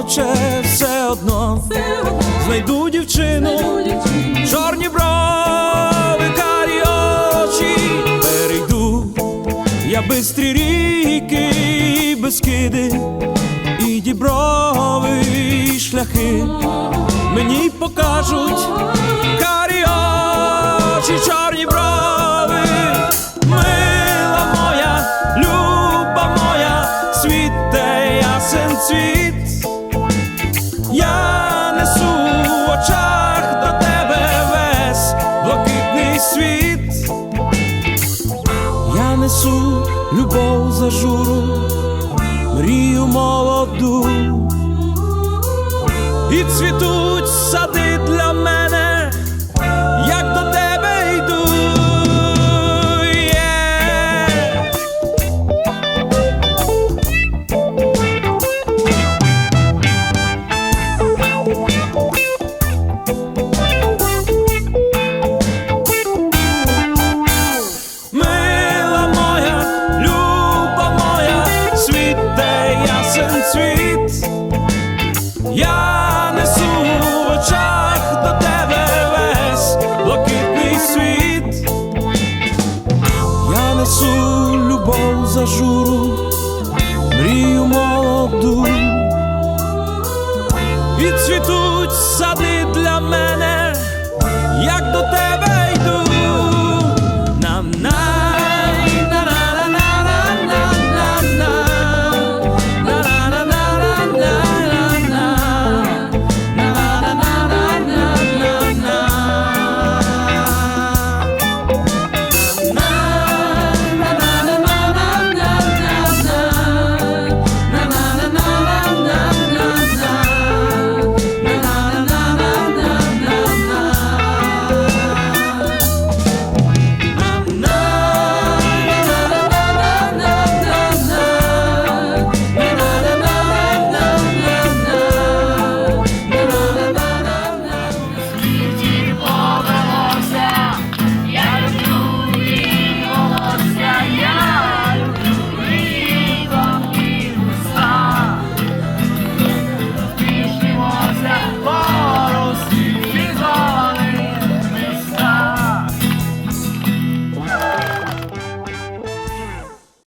захоче все одно. Знайду дівчину, чорні брови, карі очі, перейду я бистрі ріки, і безкиди, і діброви, і шляхи. Мені покажуть карі очі, чорні брови, мила моя, люба моя, світе ясен цвіт. Любов зажуру, мрію молоду. І цвітуть сади любов зажуру мрію молоду. І цвітуть сади